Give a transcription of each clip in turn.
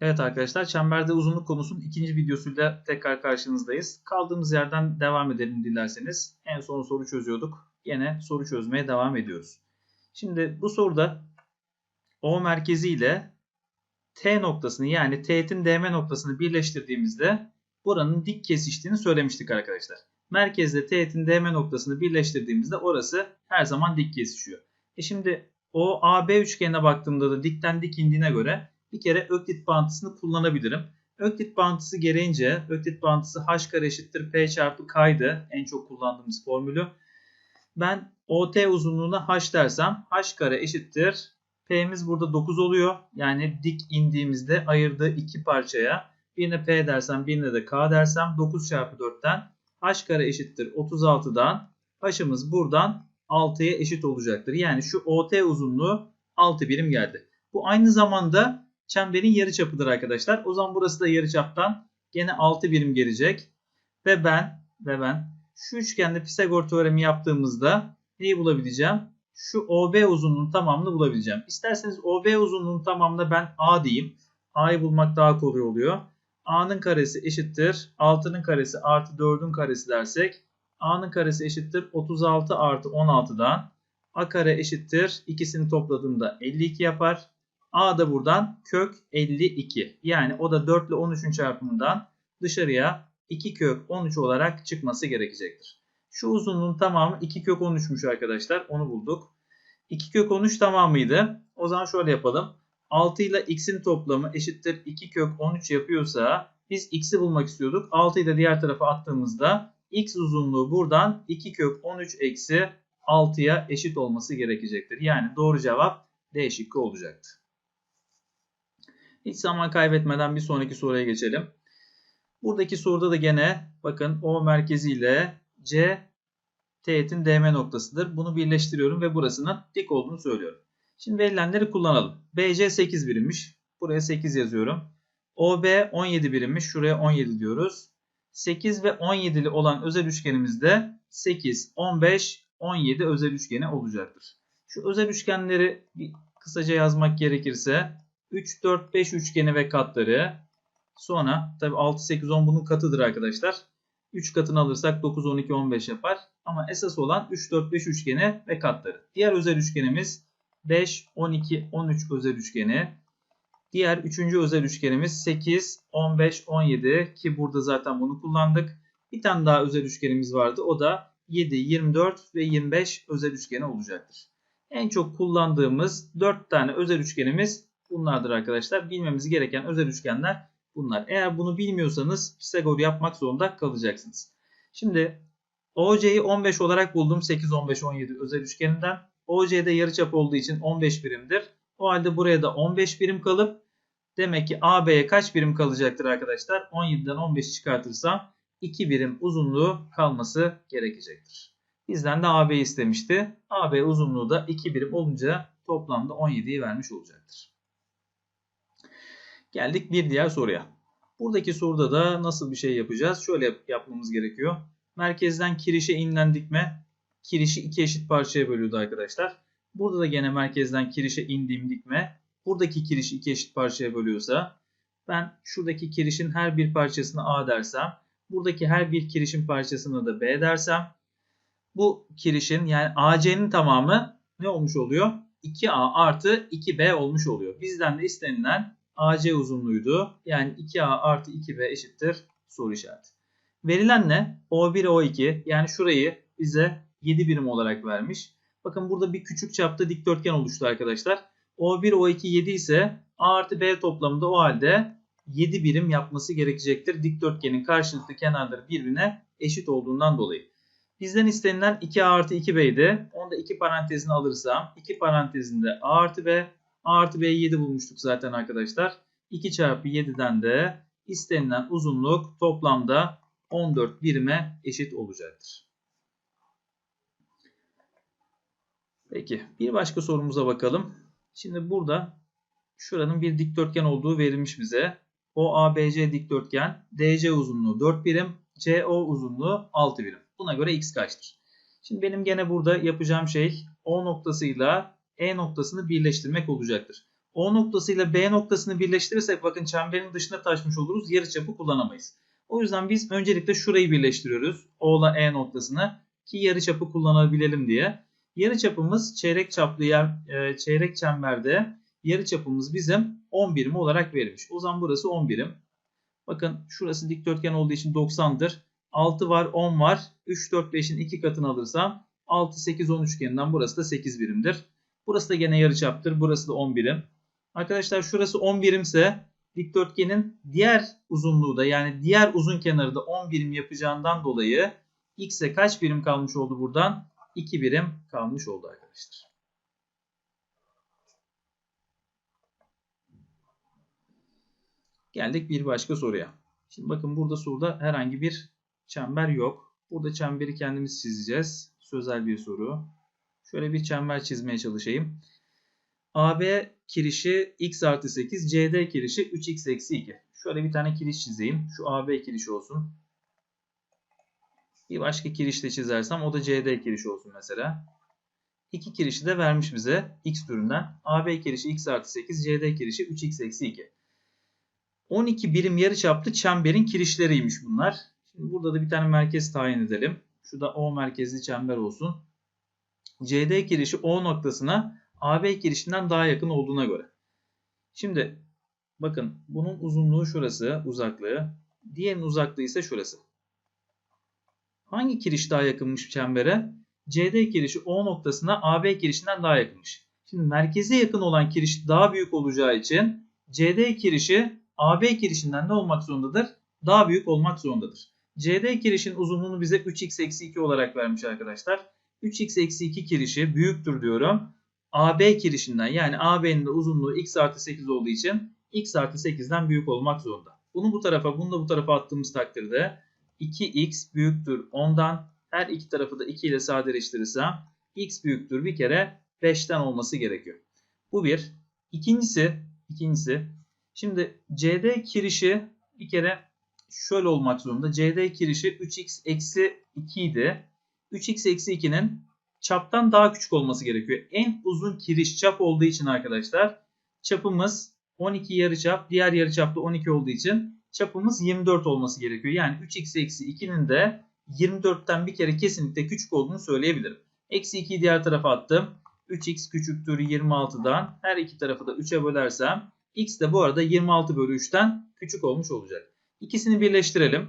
Evet arkadaşlar çemberde uzunluk konusunun ikinci videosuyla tekrar karşınızdayız. Kaldığımız yerden devam edelim dilerseniz. En son soru çözüyorduk. Yine soru çözmeye devam ediyoruz. Şimdi bu soruda O merkezi ile T noktasını yani teğetin DM noktasını birleştirdiğimizde buranın dik kesiştiğini söylemiştik arkadaşlar. Merkezle teğetin DM noktasını birleştirdiğimizde orası her zaman dik kesişiyor. E şimdi o AB üçgenine baktığımda da dikten dik indiğine göre bir kere Öklit bağıntısını kullanabilirim. Öklit bağıntısı gereğince Öklit bağıntısı h kare eşittir p çarpı k'ydı en çok kullandığımız formülü. Ben OT uzunluğuna h dersem h kare eşittir p'miz burada 9 oluyor. Yani dik indiğimizde ayırdığı iki parçaya birine p dersem birine de k dersem 9 çarpı 4'ten h kare eşittir 36'dan h'ımız buradan 6'ya eşit olacaktır. Yani şu OT uzunluğu 6 birim geldi. Bu aynı zamanda çemberin yarıçapıdır arkadaşlar. O zaman burası da yarıçaptan gene 6 birim gelecek. Ve ben ve ben şu üçgende Pisagor teoremi yaptığımızda neyi bulabileceğim? Şu OB uzunluğunun tamamını bulabileceğim. İsterseniz OB uzunluğunun tamamına ben A diyeyim. A'yı bulmak daha kolay oluyor. A'nın karesi eşittir. 6'nın karesi artı 4'ün karesi dersek A'nın karesi eşittir 36 artı 16'dan A kare eşittir. İkisini topladığımda 52 yapar. A da buradan kök 52. Yani o da 4 ile 13'ün çarpımından dışarıya 2 kök 13 olarak çıkması gerekecektir. Şu uzunluğun tamamı 2 kök 13'müş arkadaşlar. Onu bulduk. 2 kök 13 tamamıydı. O zaman şöyle yapalım. 6 ile x'in toplamı eşittir 2 kök 13 yapıyorsa biz x'i bulmak istiyorduk. 6'yı da diğer tarafa attığımızda x uzunluğu buradan 2 kök 13 eksi 6'ya eşit olması gerekecektir. Yani doğru cevap D şıkkı olacaktır. Hiç zaman kaybetmeden bir sonraki soruya geçelim. Buradaki soruda da gene bakın O merkezi ile C teğetin DM noktasıdır. Bunu birleştiriyorum ve burasının dik olduğunu söylüyorum. Şimdi verilenleri kullanalım. BC 8 birimmiş. Buraya 8 yazıyorum. OB 17 birimmiş. Şuraya 17 diyoruz. 8 ve 17'li olan özel üçgenimizde 8, 15, 17 özel üçgeni olacaktır. Şu özel üçgenleri bir kısaca yazmak gerekirse 3, 4, 5 üçgeni ve katları sonra tabi 6, 8, 10 bunun katıdır arkadaşlar. 3 katını alırsak 9, 12, 15 yapar. Ama esas olan 3, 4, 5 üçgeni ve katları. Diğer özel üçgenimiz 5, 12, 13 özel üçgeni. Diğer üçüncü özel üçgenimiz 8, 15, 17 ki burada zaten bunu kullandık. Bir tane daha özel üçgenimiz vardı. O da 7, 24 ve 25 özel üçgeni olacaktır. En çok kullandığımız 4 tane özel üçgenimiz bunlardır arkadaşlar. Bilmemiz gereken özel üçgenler bunlar. Eğer bunu bilmiyorsanız Pisagor yapmak zorunda kalacaksınız. Şimdi OC'yi 15 olarak buldum. 8, 15, 17 özel üçgeninden. OC'de yarıçap olduğu için 15 birimdir. O halde buraya da 15 birim kalıp demek ki AB'ye kaç birim kalacaktır arkadaşlar? 17'den 15 çıkartırsam 2 birim uzunluğu kalması gerekecektir. Bizden de AB istemişti. AB uzunluğu da 2 birim olunca toplamda 17'yi vermiş olacaktır. Geldik bir diğer soruya. Buradaki soruda da nasıl bir şey yapacağız? Şöyle yapmamız gerekiyor. Merkezden kirişe inilen dikme kirişi iki eşit parçaya bölüyordu arkadaşlar. Burada da gene merkezden kirişe indiğim dikme buradaki kirişi iki eşit parçaya bölüyorsa ben şuradaki kirişin her bir parçasına A dersem buradaki her bir kirişin parçasına da B dersem bu kirişin yani AC'nin tamamı ne olmuş oluyor? 2A artı 2B olmuş oluyor. Bizden de istenilen AC uzunluğuydu. Yani 2A artı 2B eşittir soru işareti. Verilen ne? O1 O2 yani şurayı bize 7 birim olarak vermiş. Bakın burada bir küçük çapta dikdörtgen oluştu arkadaşlar. O1 O2 7 ise A artı B toplamında o halde 7 birim yapması gerekecektir. Dikdörtgenin karşılıklı kenarları birbirine eşit olduğundan dolayı. Bizden istenilen 2A artı 2B'ydi. Onu da 2 parantezine alırsam 2 parantezinde A artı B Artı B'yi 7 bulmuştuk zaten arkadaşlar. 2 çarpı 7'den de istenilen uzunluk toplamda 14 birime eşit olacaktır. Peki bir başka sorumuza bakalım. Şimdi burada şuranın bir dikdörtgen olduğu verilmiş bize. O ABC dikdörtgen DC uzunluğu 4 birim, CO uzunluğu 6 birim. Buna göre x kaçtır? Şimdi benim gene burada yapacağım şey O noktasıyla E noktasını birleştirmek olacaktır. O noktasıyla B noktasını birleştirirsek bakın çemberin dışına taşmış oluruz. Yarıçapı kullanamayız. O yüzden biz öncelikle şurayı birleştiriyoruz. O ile E noktasını ki yarıçapı kullanabilelim diye. Yarıçapımız çeyrek çaplı yer, e, çeyrek çemberde yarıçapımız bizim 10 birim olarak verilmiş. O zaman burası 10 birim. Bakın şurası dikdörtgen olduğu için 90'dır. 6 var 10 var. 3 4 5'in 2 katını alırsam 6 8 10 üçgeninden burası da 8 birimdir. Burası da gene yarıçaptır. Burası da 10 birim. Arkadaşlar şurası 10 birimse dikdörtgenin diğer uzunluğu da yani diğer uzun kenarı da 10 birim yapacağından dolayı x'e kaç birim kalmış oldu buradan? 2 birim kalmış oldu arkadaşlar. Geldik bir başka soruya. Şimdi bakın burada soruda herhangi bir çember yok. Burada çemberi kendimiz çizeceğiz. Sözel bir soru. Şöyle bir çember çizmeye çalışayım. AB kirişi x artı 8, CD kirişi 3x eksi 2. Şöyle bir tane kiriş çizeyim. Şu AB kirişi olsun. Bir başka kiriş de çizersem o da CD kirişi olsun mesela. İki kirişi de vermiş bize x türünden. AB kirişi x artı 8, CD kirişi 3x eksi 2. 12 birim yarıçaplı çemberin kirişleriymiş bunlar. Şimdi burada da bir tane merkez tayin edelim. Şu da O merkezli çember olsun. CD kirişi O noktasına AB kirişinden daha yakın olduğuna göre. Şimdi bakın bunun uzunluğu şurası uzaklığı. Diğerinin uzaklığı ise şurası. Hangi kiriş daha yakınmış çembere? CD kirişi O noktasına AB kirişinden daha yakınmış. Şimdi merkeze yakın olan kiriş daha büyük olacağı için CD kirişi AB kirişinden ne olmak zorundadır? Daha büyük olmak zorundadır. CD kirişin uzunluğunu bize 3x eksi 2 olarak vermiş arkadaşlar. 3x eksi 2 kirişi büyüktür diyorum. AB kirişinden yani AB'nin de uzunluğu x artı 8 olduğu için x artı 8'den büyük olmak zorunda. Bunu bu tarafa bunu da bu tarafa attığımız takdirde 2x büyüktür 10'dan her iki tarafı da 2 ile sadeleştirirsem x büyüktür bir kere 5'ten olması gerekiyor. Bu bir. İkincisi, ikincisi şimdi CD kirişi bir kere şöyle olmak zorunda. CD kirişi 3x eksi 2 idi. 3x eksi 2'nin çaptan daha küçük olması gerekiyor. En uzun kiriş çap olduğu için arkadaşlar çapımız 12 yarıçap diğer yarıçapta 12 olduğu için çapımız 24 olması gerekiyor. Yani 3x eksi 2'nin de 24'ten bir kere kesinlikle küçük olduğunu söyleyebilirim. Eksi 2'yi diğer tarafa attım. 3x küçüktür 26'dan her iki tarafı da 3'e bölersem x de bu arada 26 bölü 3'ten küçük olmuş olacak. İkisini birleştirelim.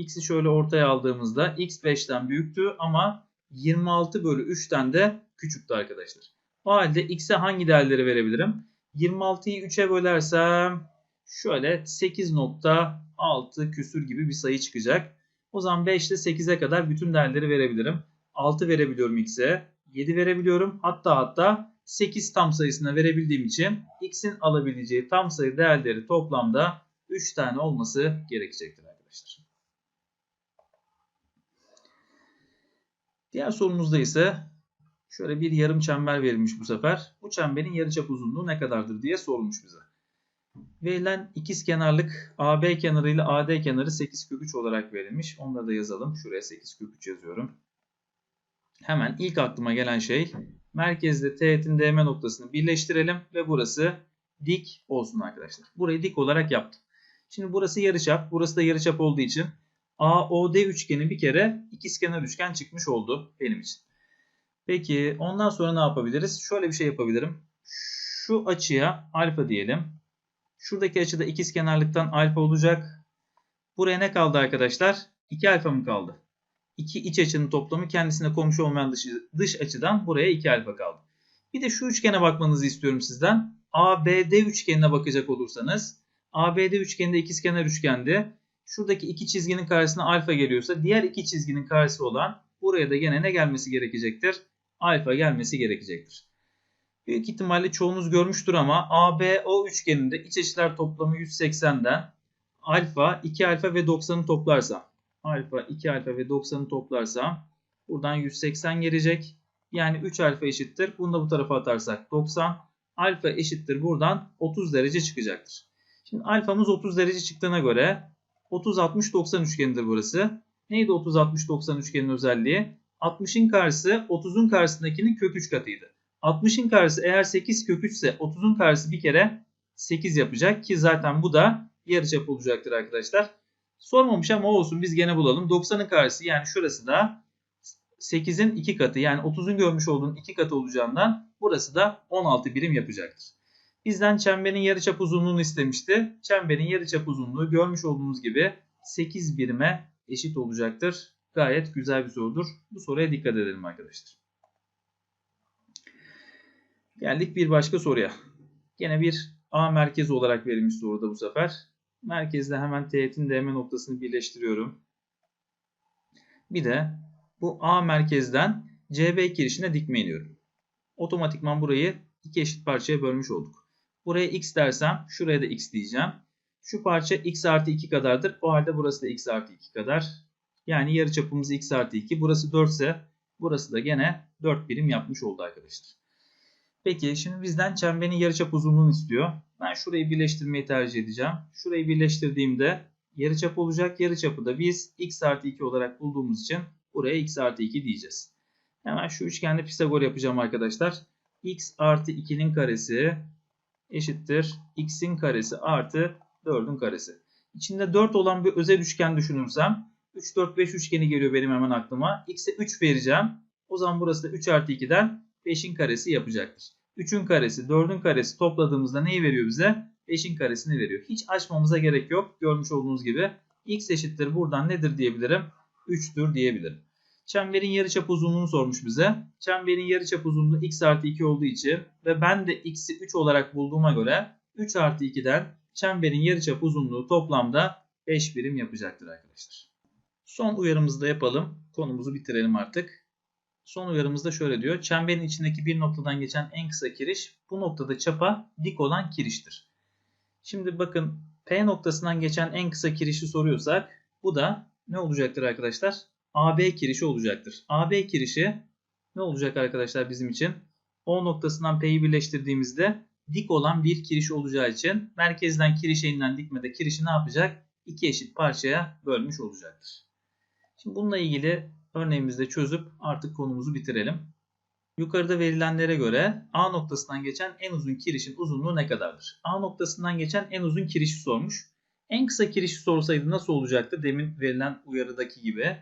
X'i şöyle ortaya aldığımızda x 5'ten büyüktü ama 26 bölü 3'ten de küçüktü arkadaşlar. O halde x'e hangi değerleri verebilirim? 26'yı 3'e bölersem şöyle 8.6 küsür gibi bir sayı çıkacak. O zaman 5 ile 8'e kadar bütün değerleri verebilirim. 6 verebiliyorum x'e. 7 verebiliyorum. Hatta hatta 8 tam sayısına verebildiğim için x'in alabileceği tam sayı değerleri toplamda 3 tane olması gerekecektir arkadaşlar. Diğer sorumuzda ise şöyle bir yarım çember verilmiş bu sefer. Bu çemberin yarıçap uzunluğu ne kadardır diye sorulmuş bize. Verilen ikiz kenarlık AB kenarı ile AD kenarı 8 kök 3 olarak verilmiş. Onları da yazalım. Şuraya 8 kök 3 yazıyorum. Hemen ilk aklıma gelen şey merkezde teğetin DM noktasını birleştirelim ve burası dik olsun arkadaşlar. Burayı dik olarak yaptım. Şimdi burası yarıçap. Burası da yarıçap olduğu için AOD üçgeni bir kere ikizkenar üçgen çıkmış oldu benim için. Peki ondan sonra ne yapabiliriz? Şöyle bir şey yapabilirim. Şu açıya alfa diyelim. Şuradaki açıda ikizkenarlıktan alfa olacak. Buraya ne kaldı arkadaşlar? 2 alfa mı kaldı? İki iç açının toplamı kendisine komşu olmayan dış, dış açıdan buraya 2 alfa kaldı. Bir de şu üçgene bakmanızı istiyorum sizden. ABD üçgenine bakacak olursanız ABD üçgeninde ikizkenar üçgendi. Şuradaki iki çizginin karşısına alfa geliyorsa diğer iki çizginin karşısı olan buraya da gene ne gelmesi gerekecektir? Alfa gelmesi gerekecektir. Büyük ihtimalle çoğunuz görmüştür ama ABO üçgeninde iç açılar toplamı 180'den alfa, 2 alfa ve 90'ı toplarsam alfa, 2 alfa ve 90'ı toplarsam buradan 180 gelecek. Yani 3 alfa eşittir. Bunu da bu tarafa atarsak 90. Alfa eşittir buradan 30 derece çıkacaktır. Şimdi alfamız 30 derece çıktığına göre 30-60-90 üçgenidir burası. Neydi 30-60-90 üçgenin özelliği? 60'ın karşısı 30'un karşısındakinin kök 3 katıydı. 60'ın karesi eğer 8 kök 3 ise 30'un karesi bir kere 8 yapacak ki zaten bu da yarıçap olacaktır arkadaşlar. Sormamış ama olsun biz gene bulalım. 90'ın karesi yani şurası da 8'in 2 katı yani 30'un görmüş olduğun 2 katı olacağından burası da 16 birim yapacaktır. Bizden çemberin yarıçap uzunluğunu istemişti. Çemberin yarıçap uzunluğu görmüş olduğunuz gibi 8 birime eşit olacaktır. Gayet güzel bir sorudur. Bu soruya dikkat edelim arkadaşlar. Geldik bir başka soruya. Yine bir A merkezi olarak verilmiş soruda bu sefer. Merkezde hemen teğetin DM noktasını birleştiriyorum. Bir de bu A merkezden CB kirişine dikme iniyorum. Otomatikman burayı iki eşit parçaya bölmüş olduk. Buraya x dersem şuraya da x diyeceğim. Şu parça x artı 2 kadardır. O halde burası da x artı 2 kadar. Yani yarıçapımız x artı 2. Burası 4 ise burası da gene 4 birim yapmış oldu arkadaşlar. Peki şimdi bizden çemberin yarıçap uzunluğunu istiyor. Ben şurayı birleştirmeyi tercih edeceğim. Şurayı birleştirdiğimde yarıçap olacak. Yarıçapı da biz x artı 2 olarak bulduğumuz için buraya x artı 2 diyeceğiz. Hemen şu üçgende Pisagor yapacağım arkadaşlar. x artı 2'nin karesi eşittir x'in karesi artı 4'ün karesi. İçinde 4 olan bir özel üçgen düşünürsem 3, 4, 5 üçgeni geliyor benim hemen aklıma. X'e 3 vereceğim. O zaman burası da 3 artı 2'den 5'in karesi yapacaktır. 3'ün karesi, 4'ün karesi topladığımızda neyi veriyor bize? 5'in karesini veriyor. Hiç açmamıza gerek yok. Görmüş olduğunuz gibi x eşittir buradan nedir diyebilirim? 3'tür diyebilirim. Çemberin yarıçap uzunluğunu sormuş bize. Çemberin yarıçap uzunluğu x artı 2 olduğu için ve ben de x'i 3 olarak bulduğuma göre 3 artı 2'den çemberin yarıçap uzunluğu toplamda 5 birim yapacaktır arkadaşlar. Son uyarımızı da yapalım. Konumuzu bitirelim artık. Son uyarımızda şöyle diyor. Çemberin içindeki bir noktadan geçen en kısa kiriş bu noktada çapa dik olan kiriştir. Şimdi bakın P noktasından geçen en kısa kirişi soruyorsak bu da ne olacaktır arkadaşlar? AB kirişi olacaktır. AB kirişi ne olacak arkadaşlar bizim için? O noktasından P'yi birleştirdiğimizde dik olan bir kiriş olacağı için merkezden kirişe inilen dikmede kirişi ne yapacak? İki eşit parçaya bölmüş olacaktır. Şimdi bununla ilgili örneğimizde çözüp artık konumuzu bitirelim. Yukarıda verilenlere göre A noktasından geçen en uzun kirişin uzunluğu ne kadardır? A noktasından geçen en uzun kirişi sormuş. En kısa kirişi sorsaydı nasıl olacaktı? Demin verilen uyarıdaki gibi.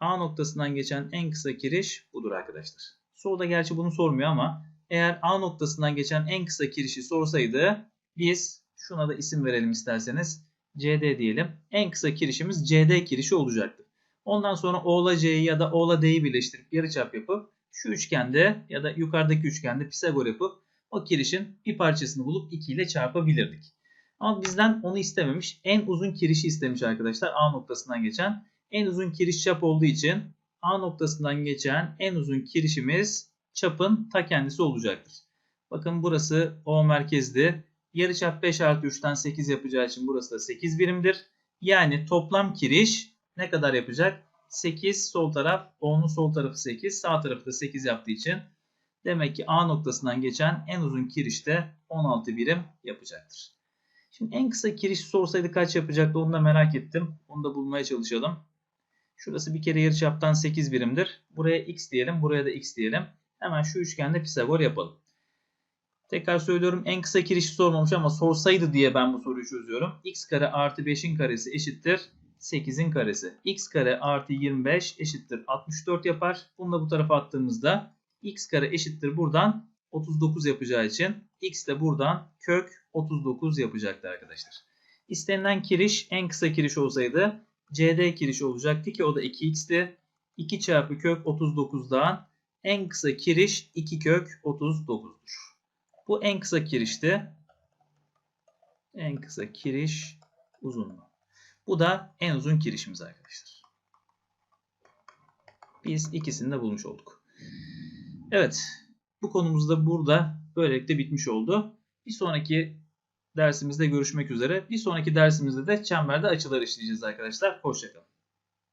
A noktasından geçen en kısa kiriş budur arkadaşlar. Soruda gerçi bunu sormuyor ama eğer A noktasından geçen en kısa kirişi sorsaydı biz şuna da isim verelim isterseniz. CD diyelim. En kısa kirişimiz CD kirişi olacaktı. Ondan sonra O'la C'yi ya da O'la D'yi birleştirip yarıçap yapıp şu üçgende ya da yukarıdaki üçgende Pisagor yapıp o kirişin bir parçasını bulup 2 ile çarpabilirdik. Ama bizden onu istememiş. En uzun kirişi istemiş arkadaşlar A noktasından geçen. En uzun kiriş çap olduğu için A noktasından geçen en uzun kirişimiz çapın ta kendisi olacaktır. Bakın burası O merkezdi. Yarıçap 5 artı 3'ten 8 yapacağı için burası da 8 birimdir. Yani toplam kiriş ne kadar yapacak? 8 sol taraf, O'nun sol tarafı 8, sağ tarafı da 8 yaptığı için demek ki A noktasından geçen en uzun kiriş de 16 birim yapacaktır. Şimdi en kısa kiriş sorsaydı kaç yapacaktı onu da merak ettim. Onu da bulmaya çalışalım. Şurası bir kere yarıçaptan 8 birimdir. Buraya x diyelim, buraya da x diyelim. Hemen şu üçgende Pisagor yapalım. Tekrar söylüyorum en kısa kirişi sormamış ama sorsaydı diye ben bu soruyu çözüyorum. x kare artı 5'in karesi eşittir 8'in karesi. x kare artı 25 eşittir 64 yapar. Bunu da bu tarafa attığımızda x kare eşittir buradan 39 yapacağı için x de buradan kök 39 yapacaktı arkadaşlar. İstenilen kiriş en kısa kiriş olsaydı CD kiriş olacaktı ki o da 2x'ti. 2 çarpı kök 39'dan en kısa kiriş 2 kök 39'dur. Bu en kısa kirişti. En kısa kiriş uzunluğu. Bu da en uzun kirişimiz arkadaşlar. Biz ikisini de bulmuş olduk. Evet. Bu konumuz da burada böylelikle bitmiş oldu. Bir sonraki dersimizde görüşmek üzere. Bir sonraki dersimizde de çemberde açılar işleyeceğiz arkadaşlar. Hoşçakalın.